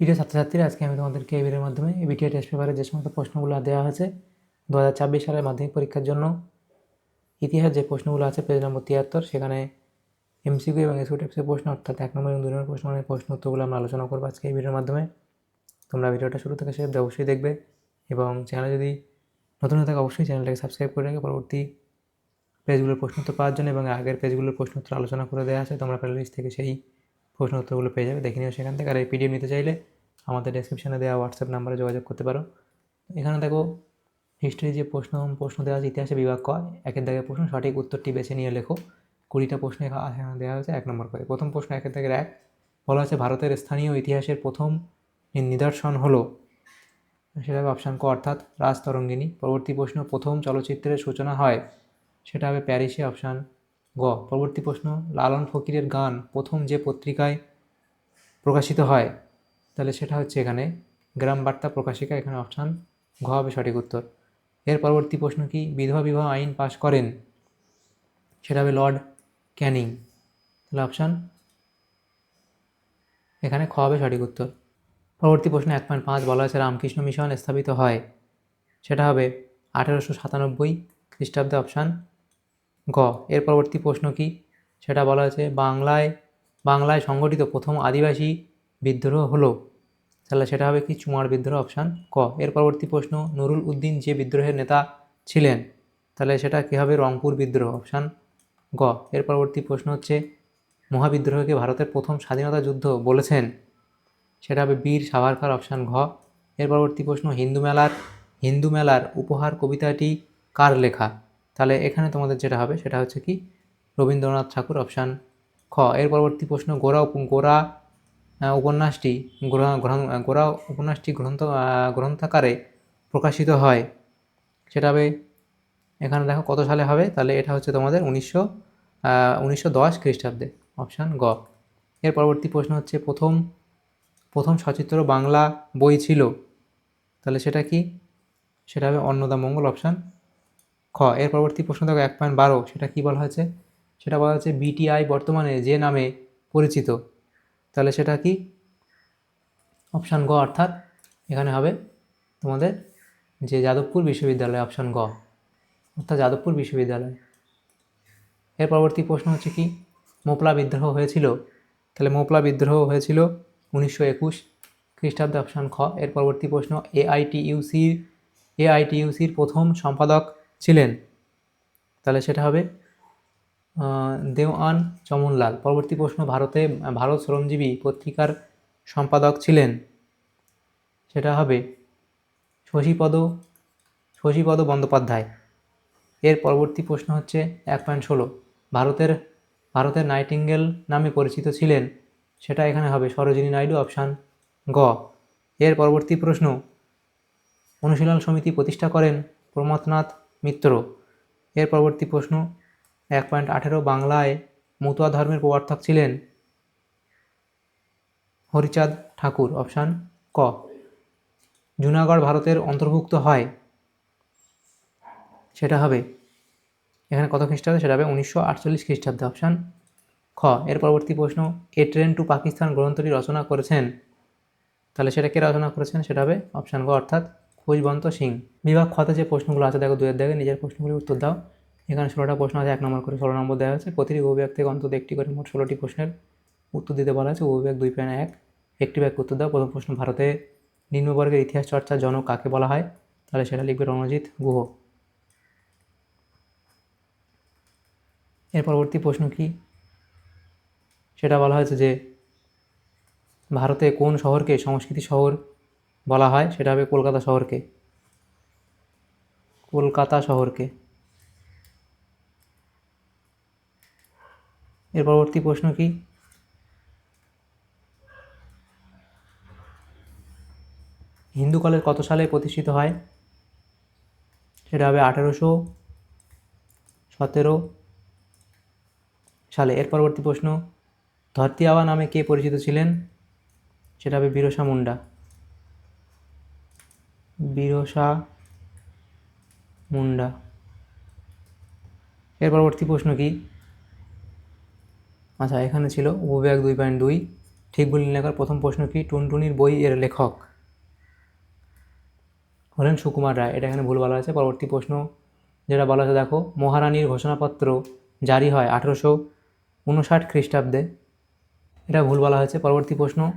প্রিয় ছাত্রছাত্রীরা, আজকে আমি তোমাদেরকে এই ভিডিওর মাধ্যমে বিটিআই টেস্ট পেপারে যে সমস্ত প্রশ্নগুলো দেওয়া হয়েছে দু হাজার ছাব্বিশ সালের মাধ্যমিক পরীক্ষার জন্য, ইতিহাস যে প্রশ্নগুলো আছে পেজ নম্বর তিয়াত্তর, সেখানে এমসিকিউ এবং এসিউ টাইপসের প্রশ্ন, অর্থাৎ এক নম্বর এবং দুই নম্বর প্রশ্ন প্রশ্ন উত্তরগুলো আমরা আলোচনা করব আজকে এই ভিডিওর মাধ্যমে। তোমরা ভিডিওটা শুরু থেকে শেষ অবশ্যই দেখবে এবং চ্যানেলে যদি নতুন হয়ে থাকে, অবশ্যই চ্যানেলটাকে সাবস্ক্রাইব করে রেখে। পরবর্তী পেজগুলোর প্রশ্ন উত্তর পাওয়ার জন্য এবং আগের পেজগুলোর প্রশ্ন উত্তর আলোচনা করে দেওয়া আছে, তোমরা প্লেলিস্ট থেকে সেই প্রশ্ন উত্তরগুলো পেয়ে যাবে, দেখে নিও সেখান থেকে। আর এই পিডিএফ নিতে চাইলে আমাদের ডেসক্রিপশনে দেওয়া হোয়াটসঅ্যাপ নাম্বারে যোগাযোগ করতে পারো। এখানে দেখো হিস্ট্রি যে প্রশ্ন প্রশ্ন দেওয়া আছে, ইতিহাসে বিভাগ ক একের দাগের প্রশ্ন, সঠিক উত্তরটি বেছে নিয়ে লেখো। কুড়িটা প্রশ্ন এখানে দেওয়া হয়েছে, এক নম্বর করে। প্রথম প্রশ্ন একের দাগের এক। বলা আছে ভারতের স্থানীয় ইতিহাসের প্রথম নিদর্শন হলো। সেটা হবে অপশান ক, অর্থাৎ রাজতরঙ্গিনী। পরবর্তী প্রশ্ন, প্রথম চলচ্চিত্রের সূচনা হয়। সেটা হবে প্যারিসে অপশান গ, পরবর্তী প্রশ্ন, লালন ফকিরের গান প্রথম যে পত্রিকায় প্রকাশিত হয়, তাহলে সেটা হচ্ছে এখানে, গ্রাম বার্তা প্রকাশিকা, এখানে অপশান ঘ হবে সঠিক উত্তর। এর পরবর্তী প্রশ্ন কি, বিধবা বিবাহ আইন পাশ করেন? সেটা হবে লর্ড ক্যানিং। তাহলে অপশান এখানে খ হবে সঠিক উত্তর। পরবর্তী প্রশ্ন, এক পয়েন্ট পাঁচ বলা হয়েছে রামকৃষ্ণ মিশন স্থাপিত হয়? সেটা হবে আঠেরোশো সাতানব্বই খ্রিস্টাব্দে অপশান গ। এর পরবর্তী প্রশ্ন কি? সেটা বলা হয়েছে, বাংলায় বাংলায় সংগঠিত প্রথম আদিবাসী বিদ্রোহ হলো। তাহলে সেটা হবে কি? চুমার বিদ্রোহ অপশান ক। এর পরবর্তী প্রশ্ন, নুরুল উদ্দিন যে বিদ্রোহের নেতা ছিলেন, তাহলে সেটা কী হবে? রংপুর বিদ্রোহ অপশান গ। এর পরবর্তী প্রশ্ন হচ্ছে, মহাবিদ্রোহকে ভারতের প্রথম স্বাধীনতা যুদ্ধ বলেছেন, সেটা হবে বীর সাভারকার অপশান ঘ। এর পরবর্তী প্রশ্ন, হিন্দু মেলার হিন্দু মেলার উপহার কবিতাটি কার লেখা? তাহলে এখানে তোমাদের যেটা হবে, সেটা হচ্ছে কি? রবীন্দ্রনাথ ঠাকুর অপশান খ। এর পরবর্তী প্রশ্ন গোরা গোরা উপন্যাসটি গোরা উপন্যাসটি গ্রন্থ গ্রন্থাকারে প্রকাশিত হয়। সেটা হবে, এখানে দেখো কত সালে হবে? তাহলে এটা হচ্ছে তোমাদের উনিশশো উনিশশো দশ খ্রিস্টাব্দে অপশান গ। এর পরবর্তী প্রশ্ন হচ্ছে, প্রথম প্রথম সচিত্র বাংলা বই ছিল। তাহলে সেটা কি? সেটা হবে অন্নদা মঙ্গল অপশান খ, এর পরবর্তী প্রশ্ন দেখো এক পয়েন্ট বারো, সেটা কি বলা হয়েছে? সেটা বলা হচ্ছে বিটিআই বর্তমানে যে নামে পরিচিত। তাহলে সেটা কি? অপশান গ অর্থাৎ এখানে হবে তোমাদের যে যাদবপুর বিশ্ববিদ্যালয় অপশান গ। অর্থাৎ যাদবপুর বিশ্ববিদ্যালয়। এর পরবর্তী প্রশ্ন হচ্ছে কি? মোপলা বিদ্রোহ হয়েছিল। তাহলে মোপলা বিদ্রোহ হয়েছিল উনিশশো একুশ খ্রিস্টাব্দে অপশান খ। এর পরবর্তী প্রশ্ন এআইটিইউসির এআইটিইউসির প্রথম সম্পাদক ছিলেন। তাহলে সেটা হবে দেওয়ান চমনলাল। পরবর্তী প্রশ্ন, ভারতে, ভারত শ্রমজীবী পত্রিকার সম্পাদক ছিলেন। সেটা হবে শশীপদ শশীপদ বন্দ্যোপাধ্যায়। এর পরবর্তী প্রশ্ন হচ্ছে এক পয়েন্ট ষোলো। ভারতের ভারতের নাইটিঙ্গেল নামে পরিচিত ছিলেন, সেটা এখানে হবে সরোজিনী নাইডু, অপশান গ। এর পরবর্তী প্রশ্ন, অনুশীলন সমিতি প্রতিষ্ঠা করেন প্রমথনাথ মিত্র। এর পরবর্তী প্রশ্ন, এক পয়েন্ট আঠেরো বাংলায় মতুয়া ধর্মের প্রবর্তক ছিলেন হরিচাঁদ ঠাকুর, অপশান ক। জুনাগড় ভারতের অন্তর্ভুক্ত হয়, সেটা হবে, এখানে কত খ্রিস্টাব্দে? সেটা হবে উনিশশো আটচল্লিশ খ্রিস্টাব্দে, অপশান খ। এর পরবর্তী প্রশ্ন, এ ট্রেন টু পাকিস্তান গ্রন্থটি রচনা করেছেন, তাহলে সেটা কে রচনা করেছেন? সেটা হবে অপশান গ, অর্থাৎ খোঁজবন্ত সিং। বিভাগ খতে যে প্রশ্নগুলো আছে, দেখো দুয়ের দেখে নিজের প্রশ্নগুলি উত্তর দাও। এখানে ষোলোটা প্রশ্ন আছে, এক নম্বর করে ষোলো নম্বর দেওয়া হয়েছে। প্রতিটি উপবিভাগ থেকে অন্তত একটি করে মোট ষোলোটি প্রশ্নের উত্তর দিতে বলা হয়েছে। উপবিভাগ দুই পয়েন্ট এক। একটি ব্যাগ উত্তর দাও। প্রথম প্রশ্ন, ভারতে নিম্নবর্গের ইতিহাস চর্চার জনক কাকে বলা হয়? তাহলে সেটা লিখবে রণজিৎ গুহ। এর পরবর্তী প্রশ্ন কি? সেটা বলা হয়েছে যে, ভারতে কোন শহরকে সংস্কৃতি শহর বলা হয়, সেটা হবে কলকাতা শহরকে। কলকাতা শহরকে। এর পরবর্তী প্রশ্ন কি? হিন্দু কলেজ কত সালে প্রতিষ্ঠিত হয়? সেটা হবে আঠেরোশো সতেরো সালে। এর পরবর্তী প্রশ্ন, ধরতি আওয়া নামে কে পরিচিত ছিলেন? সেটা হবে বিরসা মুন্ডা। বিরসা মুন্ডা। এর পরবর্তী প্রশ্ন কি? আচ্ছা এখানে ছিল উপবিভাগ দুই পয়েন্ট দুই। ঠিক নির্ণয় কর প্রথম প্রশ্ন কি টুনটুনির বই এর লেখক? হলেন সুকুমার রায়। এটা এখানে ভুল বলা আছে পরবর্তী প্রশ্ন, যেটা বলা আছে দেখো, মহারানীর ঘোষণাপত্র জারি হয় আঠেরোশো উনষাট খ্রিস্টাব্দে। এটা ভুল বলা হয়েছে। পরবর্তী প্রশ্ন,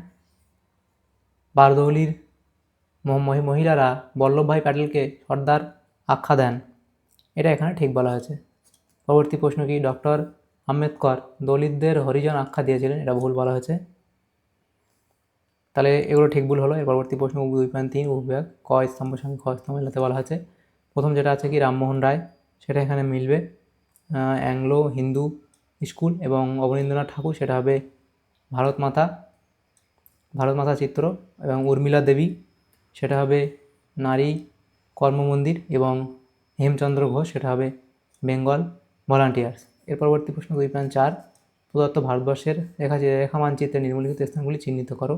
বারদৌলির মহিলারা বল্লভভাই প্যাটেলকে সর্দার আখ্যা দেন। এটা এখানে ঠিক বলা হয়েছে। পরবর্তী প্রশ্ন কি? ডক্টর আম্বেদকর দলিতদের হরিজন আখ্যা দিয়েছিলেন, এটা ভুল বলা হয়েছে। তাহলে এগুলো ঠিক ভুল হলো। এর পরবর্তী প্রশ্ন দুই পয়েন্ট তিন, উপবিভাগ ক স্তম্ভ সঙ্গে খ স্তম্ভ বলা হয়েছে। প্রথম যেটা আছে কি? রামমোহন রায়, সেটা এখানে মিলবে। অ্যাংলো হিন্দু স্কুল এবং অবনীন্দ্রনাথ ঠাকুর, সেটা হবে ভারত মাতা ভারত মাতা চিত্র এবং উর্মিলা দেবী। সেটা হবে নারী কর্মমন্দির এবং হেমচন্দ্র ঘোষ, সেটা হবে বেঙ্গল ভলান্টিয়ার্স। এর পরবর্তী প্রশ্ন দুই পয়েন্ট চার প্রদত্ত ভারতবর্ষের রেখা রেখা মানচিত্রে নির্মলিখিত স্থানগুলি চিহ্নিত করো।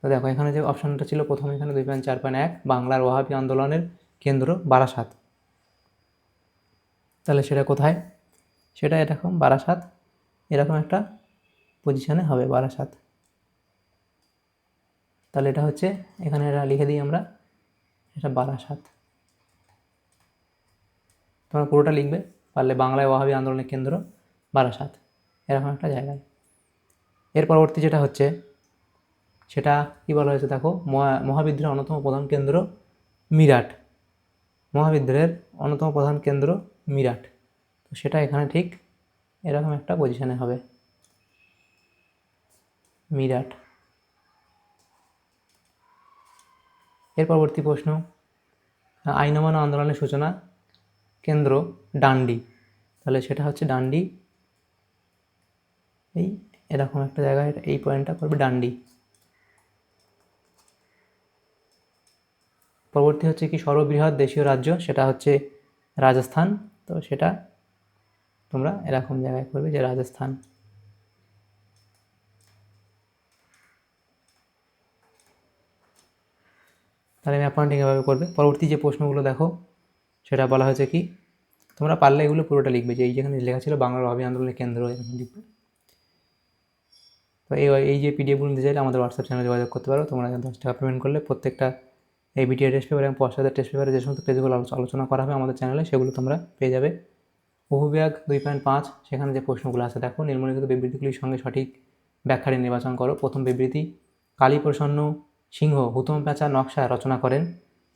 তো দেখো, এখানে যে অপশানটা ছিল প্রথমে, এখানে দুই পয়েন্ট চার পয়েন্ট এক, বাংলার ওয়াহাবি আন্দোলনের কেন্দ্র বারাসাত। তাহলে সেটা কোথায়? সেটা এরকম বারাসাত, এরকম একটা পজিশানে হবে বারাসাত। তাহলে এটা হচ্ছে, এখানে এটা লিখে দিই আমরা, এটা বারাসাত। তোমরা পুরোটা লিখবে, পারলে বাংলায় ওয়াহাবি আন্দোলনের কেন্দ্র বারাসাত। এরকম একটা জায়গায়। এর পরবর্তী যেটা হচ্ছে, সেটা কী বলা হয়েছে দেখো, মহা- মহাবিদ্রোহের অন্যতম প্রধান কেন্দ্র মিরাট। মহাবিদ্রোহের অন্যতম প্রধান কেন্দ্র মিরাট। তো সেটা এখানে ঠিক এরকম একটা পজিশানে হবে। মিরাট। এর পরবর্তী প্রশ্ন আইন অমান্য আন্দোলনের সূচনা কেন্দ্র ডান্ডি। তাহলে সেটা হচ্ছে ডান্ডি। এই এরকম একটা জায়গায় এই পয়েন্টটা করবে ডান্ডি। পরবর্তী হচ্ছে কি সর্ববৃহৎ দেশীয় রাজ্য, সেটা হচ্ছে রাজস্থান। তো সেটা তোমরা এরকম জায়গায় করবে যে রাজস্থান। তাহলে ম্যাপ পয়েন্টিং এভাবে করবে। পরবর্তী যে প্রশ্নগুলো দেখো, সেটা বলা হয়েছে কি, তোমরা পারলে এগুলো পুরোটা লিখবে, যে এই যেখানে লেখা ছিল বাংলার অভাবী আন্দোলনের কেন্দ্র এরকম লিখবে। তো এই এই যে পিডিএফগুলো নিতে চাইলে আমাদের হোয়াটসঅ্যাপ চ্যানেলে যোগাযোগ করতে পারো। তোমরা দশ টাকা পেমেন্ট করলে প্রত্যেকটা এই বিটিআর টেস্ট পেপার এবং পশ্চাতের টেস্ট পেপারে যে সমস্ত পেজগুলো আলোচনা করা হবে আমাদের চ্যানেলে সেগুলো তোমরা পেয়ে যাবে। উপবিভাগ দুই পয়েন্ট পাঁচ, সেখানে যে প্রশ্নগুলো আছে, দেখো, নিম্নলিখিত বিবৃতিগুলির সঙ্গে সঠিক ব্যাখ্যাটি নির্বাচন করো। প্রথম বিবৃতি, কালীপ্রসন্ন সিংহ হুতম প্যাঁচা নকশা রচনা করেন।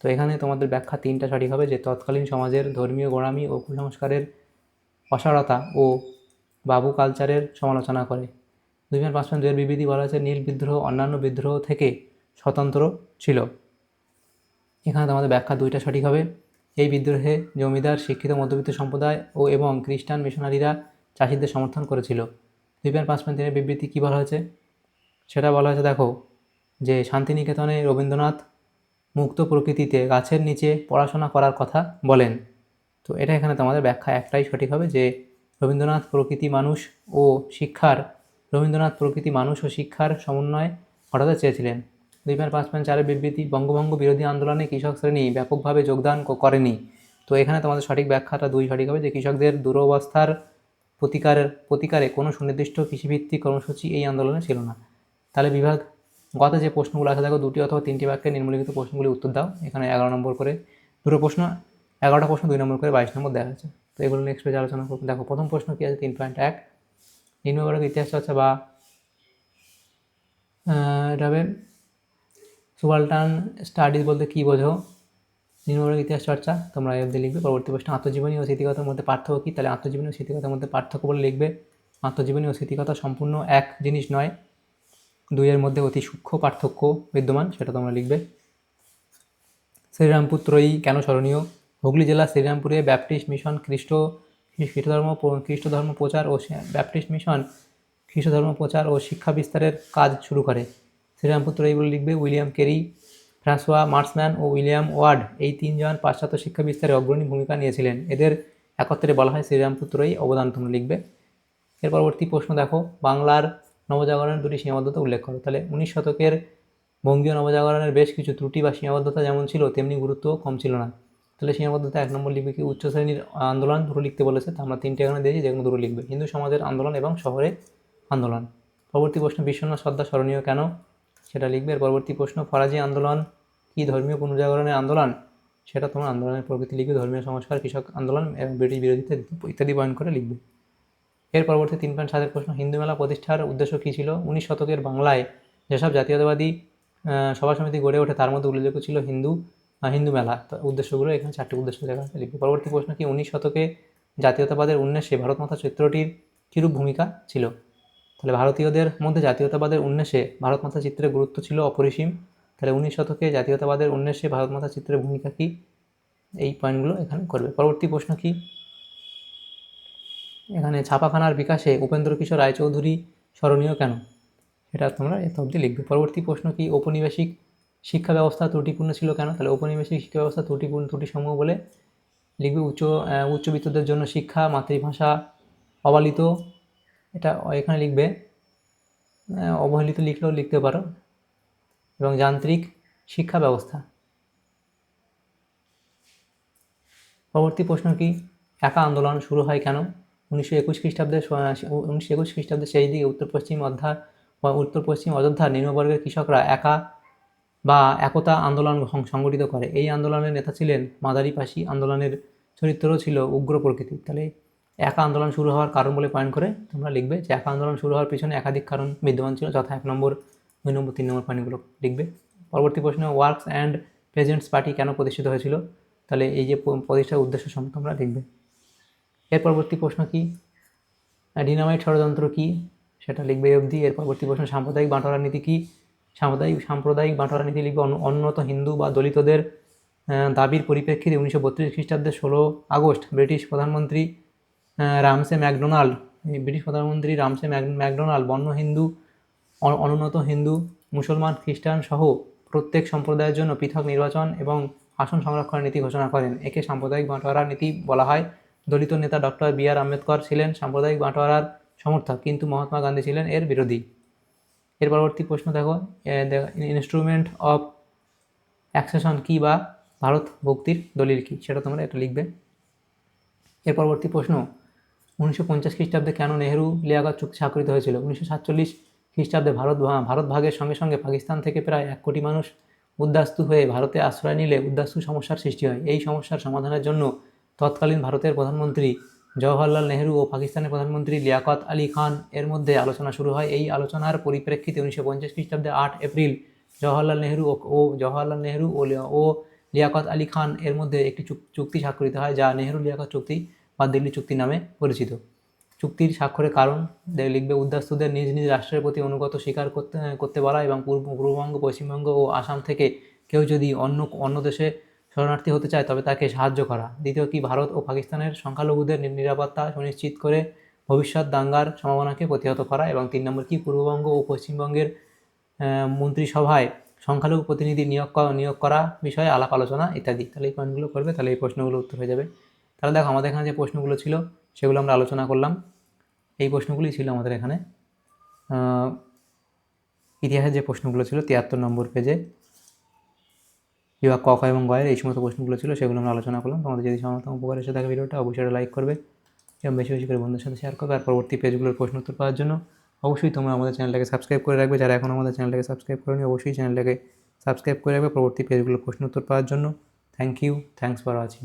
তো এখানে তোমাদের ব্যাখ্যা তিনটা সঠিক হবে যে তৎকালীন সমাজের ধর্মীয় গোড়ামি ও কুসংস্কারের অসারতা ও বাবু কালচারের সমালোচনা করে। দুই হাজার পাঁচ দুয়ের বিবৃতি বলা হয়েছে, নীল বিদ্রোহ, অন্যান্য বিদ্রোহ থেকে স্বতন্ত্র ছিল। এখানে তোমাদের ব্যাখ্যা দুইটা সঠিক হবে এই বিদ্রোহে জমিদার, শিক্ষিত মধ্যবিত্ত সম্প্রদায় ও এবং খ্রিস্টান মিশনারিরা চাষিদের সমর্থন করেছিল। দুই হাজার পাঁচ বিবৃতি কী বলা হয়েছে? সেটা বলা হয়েছে, দেখো যে শান্তিনিকেতনে রবীন্দ্রনাথ মুক্ত প্রকৃতিতে গাছের নিচে পড়াশোনা করার কথা বলেন। তো এটা এখানে তোমাদের ব্যাখ্যা একটাই সঠিক হবে যে রবীন্দ্রনাথ প্রকৃতি মানুষ ও শিক্ষার, রবীন্দ্রনাথ প্রকৃতি মানুষ ও শিক্ষার সমন্বয় ঘটাতে চেয়েছিলেন। দুই পয়েন্ট পাঁচ পয়েন্ট চারের বিবৃতি, বঙ্গভঙ্গ বিরোধী আন্দোলনে কৃষক শ্রেণি ব্যাপকভাবে যোগদান করেনি। তো এখানে তোমাদের সঠিক ব্যাখ্যাটা দুই সঠিক হবে যে কৃষকদের দুরবস্থার প্রতিকারের, প্রতিকারে কোনো সুনির্দিষ্ট কৃষিভিত্তিক কর্মসূচি এই আন্দোলনে ছিল না। তাহলে বিভাগ গত যে প্রশ্নগুলো আছে, দেখো দুটি অথবা তিনটি বাক্যে নিম্নলিখিত প্রশ্নগুলি উত্তর দাও। এখানে এগারো নম্বর করে দুটো প্রশ্ন, এগারোটা প্রশ্ন, দুই নম্বর করে বাইশ নম্বর দেওয়া আছে তো এগুলো নেক্সট পেজে আলোচনা করব। দেখো, প্রথম প্রশ্ন কী আছে? তিন পয়েন্ট এক। নিম্নবর্গের ইতিহাস চর্চা বা এটা হবে স্টাডিজ বলতে কী বোঝো? নিম্নবর্গের ইতিহাস চর্চা, তোমরা এর লিখবে। পরবর্তী প্রশ্ন আত্মজীবনী ও স্মৃতিকতার মধ্যে পার্থক্য কী? তাহলে আত্মজীবনী ও স্মৃতিকতার মধ্যে পার্থক্য বলে লিখবে। আত্মজীবনী ও স্মৃতিকথা সম্পূর্ণ এক জিনিস নয়। দুইয়ের মধ্যে অতি সূক্ষ্ম পার্থক্য বিদ্যমান, সেটা তোমরা লিখবে। শ্রীরামপুর ত্রয়ী কেন স্মরণীয়? হুগলি জেলা শ্রীরামপুরে ব্যাপটিস্ট মিশন খ্রিস্ট খ্রিস্ট ধর্ম খ্রিস্ট ধর্ম প্রচার ও ব্যাপটিস্ট মিশন খ্রিস্ট ধর্ম প্রচার ও শিক্ষা বিস্তারের কাজ শুরু করে। শ্রীরামপুর ত্রয়ী বলে লিখবে, উইলিয়াম কেরি, ফ্রাঁসোয়া মার্সম্যান ও উইলিয়াম ওয়ার্ড এই তিনজন পাশ্চাত্য শিক্ষা বিস্তারে অগ্রণী ভূমিকা নিয়েছিলেন। এদের একত্রে বলা হয় শ্রীরামপুত্রই অবদান তোমরা লিখবে। এর পরবর্তী প্রশ্ন দেখো, বাংলার নবজাগরণের দুটি সীমাবদ্ধতা উল্লেখ করো। তাহলে উনিশ শতকের বঙ্গীয় নবজাগরণের বেশ কিছু ত্রুটি বা সীমাবদ্ধতা যেমন ছিল, তেমনি গুরুত্ব কম ছিল না। তাহলে সীমাবদ্ধতা এক নম্বর লিখবে কি? উচ্চ শ্রেণির আন্দোলন দুটো লিখতে বলেছে, তো আমরা তিনটে এখানে দিয়েছি যেগুলো দুটো লিখবে। হিন্দু সমাজের আন্দোলন এবং শহরে আন্দোলন। পরবর্তী প্রশ্ন, বিশ্বনাথ সর্দার স্মরণীয় কেন সেটা লিখবে? এর পরবর্তী প্রশ্ন, ফরাজি আন্দোলন কি ধর্মীয় পুনর্জাগরণের আন্দোলন? সেটা তোমার আন্দোলনের প্রকৃতি লিখবে, ধর্মীয় সংস্কার, কৃষক আন্দোলন এবং ব্রিটিশ বিরোধিতা ইত্যাদি বয়ন করে লিখবে। এর পরবর্তী তিন পয়েন্ট সাতের প্রশ্ন, হিন্দু মেলা প্রতিষ্ঠার উদ্দেশ্য কী ছিল? উনিশ শতকের বাংলায় যেসব জাতীয়তাবাদী সভা সমিতি গড়ে ওঠে, তার মধ্যে উল্লেখযোগ্য ছিল হিন্দু হিন্দু মেলা। উদ্দেশ্যগুলো এখানে চারটি উদ্দেশ্য লেখা আছে পরবর্তী প্রশ্ন কি? উনিশ শতকে জাতীয়তাবাদের উন্মেষে ভারত মাতা চিত্রটির কীরূপ ভূমিকা ছিল? তাহলে ভারতীয়দের মধ্যে জাতীয়তাবাদের উন্মেষে ভারত মাতা চিত্রের গুরুত্ব ছিল অপরিসীম। তাহলে উনিশ শতকে জাতীয়তাবাদের উন্মেষে ভারত মাতা চিত্রের ভূমিকা কী? এই পয়েন্টগুলো এখানে করবে। পরবর্তী প্রশ্ন কি? এখানে ছাপাখানার বিকাশে উপেন্দ্র কিশোর রায়চৌধুরী স্মরণীয় কেন? সেটা তোমরা এত অবধি লিখবে। পরবর্তী প্রশ্ন কি, ঔপনিবেশিক শিক্ষা ব্যবস্থা ত্রুটিপূর্ণ ছিল কেন? তাহলে ঔপনিবেশিক শিক্ষা ব্যবস্থা ত্রুটিপূর্ণ ত্রুটিসমূহ বলে লিখবে উচ্চ উচ্চবিত্তদের জন্য শিক্ষা, মাতৃভাষা অবালিত এটা এখানে লিখবে অবহেলিত লিখলেও লিখতে পারো। এবং যান্ত্রিক শিক্ষা ব্যবস্থা পরবর্তী প্রশ্ন কি, একা আন্দোলন শুরু হয় কেন? উনিশশো একুশ খ্রিস্টাব্দে উনিশশো একুশ খ্রিস্টাব্দে সেই দিকে উত্তর পশ্চিম অধ্যা উত্তর পশ্চিম অযোধ্যার নিম্নবর্গের কৃষকরা একা বা একতা আন্দোলন সংগঠিত করে। এই আন্দোলনের নেতা ছিলেন মাদারি পাশি আন্দোলনের চরিত্রও ছিল উগ্র প্রকৃতির। তাহলে একা আন্দোলন শুরু হওয়ার কারণ বলে পয়েন্ট করে তোমরা লিখবে যে একা আন্দোলন শুরু হওয়ার পিছনে একাধিক কারণ বিদ্যমান ছিল। যথা এক নম্বর, দুই নম্বর, তিন নম্বর পয়েন্টগুলো লিখবে। পরবর্তী প্রশ্ন, ওয়ার্কস অ্যান্ড প্রেজেন্টস পার্টি কেন প্রতিষ্ঠিত হয়েছিল? তাহলে এই যে প্রতিষ্ঠার উদ্দেশ্য সম্পর্কে তোমরা লিখবে। এর পরবর্তী প্রশ্ন কি? ডিনামাইট ষড়যন্ত্র কি? সেটা লিখবে অবধি এর পরবর্তী প্রশ্ন, সাম্প্রদায়িক বাঁটোয়ারা নীতি কি? সাম্প্রদায়িক সাম্প্রদায়িক বাঁটোয়ারা নীতি লিখবে অন- অনুন্নত হিন্দু বা দলিতদের দাবির পরিপ্রেক্ষিতে উনিশশো বত্রিশ খ্রিস্টাব্দে ষোলো আগস্ট ব্রিটিশ প্রধানমন্ত্রী রামসে ম্যাকডোনাল্ড ব্রিটিশ প্রধানমন্ত্রী রামসে ম্যাক- ম্যাকডোনাল্ড, বন্য হিন্দু অনুন্নত হিন্দু, মুসলমান, খ্রিস্টান সহ প্রত্যেক সম্প্রদায়ের জন্য পৃথক নির্বাচন এবং আসন সংরক্ষণের নীতি ঘোষণা করেন। একে সাম্প্রদায়িক বাঁটোয়ারা নীতি বলা হয়। দলিত নেতা ডক্টর বি আর আম্বেদকর ছিলেন সাম্প্রদায়িক বাঁটোয়ারার সমর্থক, কিন্তু মহাত্মা গান্ধী ছিলেন এর বিরোধী। এর পরবর্তী প্রশ্ন দেখো ইনস্ট্রুমেন্ট অফ অ্যাকসেশন কী বা ভারত ভক্তির দলিল কী, সেটা তোমরা এটা লিখবে। এর পরবর্তী প্রশ্ন, উনিশশো পঞ্চাশ খ্রিস্টাব্দে কেন নেহেরু লিয়াকত চুক্তি স্বাক্ষরিত হয়েছিল? উনিশশো সাতচল্লিশ খ্রিস্টাব্দে ভারত ভারত ভাগের সঙ্গে সঙ্গে পাকিস্তান থেকে প্রায় এক কোটি মানুষ উদ্বাস্তু হয়ে ভারতে আশ্রয় নিলে উদ্বাস্তু সমস্যার সৃষ্টি হয়। এই সমস্যার সমাধানের জন্য তৎকালীন ভারতের প্রধানমন্ত্রী জওহরলাল নেহরু ও পাকিস্তানের প্রধানমন্ত্রী লিয়াকত আলী খান এর মধ্যে আলোচনা শুরু হয়। এই আলোচনার পরিপ্রেক্ষিতে উনিশশো পঞ্চাশ খ্রিস্টাব্দে আট এপ্রিল জওহরলাল নেহরু ও- জওহরলাল নেহেরু ও লিয়াকত আলী খান এর মধ্যে একটি চুক- চুক্তি স্বাক্ষরিত হয়, যা নেহেরু লিয়াকত চুক্তি বা দিল্লি চুক্তি নামে পরিচিত। চুক্তির স্বাক্ষরের কারণ লিখবে উদ্বাস্তুদের নিজ নিজ রাষ্ট্রের প্রতি অনুগত স্বীকার করতে করতে বলা এবং পূর্ব পূর্ববঙ্গ, পশ্চিমবঙ্গ ও আসাম থেকে কেউ যদি অন্য অন্য দেশে শরণার্থী হতে চায়, তবে তাকে সাহায্য করা। দ্বিতীয়, কি ভারত ও পাকিস্তানের সংখ্যালঘুদের নিরাপত্তা সুনিশ্চিত করে ভবিষ্যৎ দাঙ্গার সম্ভাবনাকে প্রতিহত করা? এবং তিন নম্বর, কি পূর্ববঙ্গ ও পশ্চিমবঙ্গের মন্ত্রিসভায় সংখ্যালঘু প্রতিনিধি নিয়োগ নিয়োগ করা বিষয়ে আলাপ আলোচনা ইত্যাদি? তাহলে এই পয়েন্টগুলো করবে, তাহলে এই প্রশ্নগুলো উত্তর হয়ে যাবে। তাহলে দেখো, আমাদের এখানে যে প্রশ্নগুলো ছিল, সেগুলো আমরা আলোচনা করলাম। এই প্রশ্নগুলোই ছিল আমাদের এখানে। ইতিহাসের যে প্রশ্নগুলো ছিল, তিয়াত্তর নম্বর পেজে বিভাগ ক, খ এবং গয়ের এই সমস্ত প্রশ্নগুলো ছিল, সেগুলো আমরা আলোচনা করলাম। তোমাদের যদি সমস্ত উপকার এসে থাকে ভিডিওটা, অবশ্যই লাইক করবে এবং বেশি বেশি করে বন্ধুদের সাথে শেয়ার করবে। আর পরবর্তী পেজগুলোর প্রশ্ন উত্তর পাওয়ার জন্য অবশ্যই তোমরা আমাদের চ্যানেলটাকে সাবস্ক্রাইব করে রাখবে। যারা এখন আমাদের চ্যানেলটাকে সাবস্ক্রাইব করেনি, অবশ্যই চ্যানেলটাকে সাবস্ক্রাইব করে রাখবে। পরবর্তী পেজগুলোর প্রশ্ন উত্তর পাওয়ার জন্য thank you thanks for watching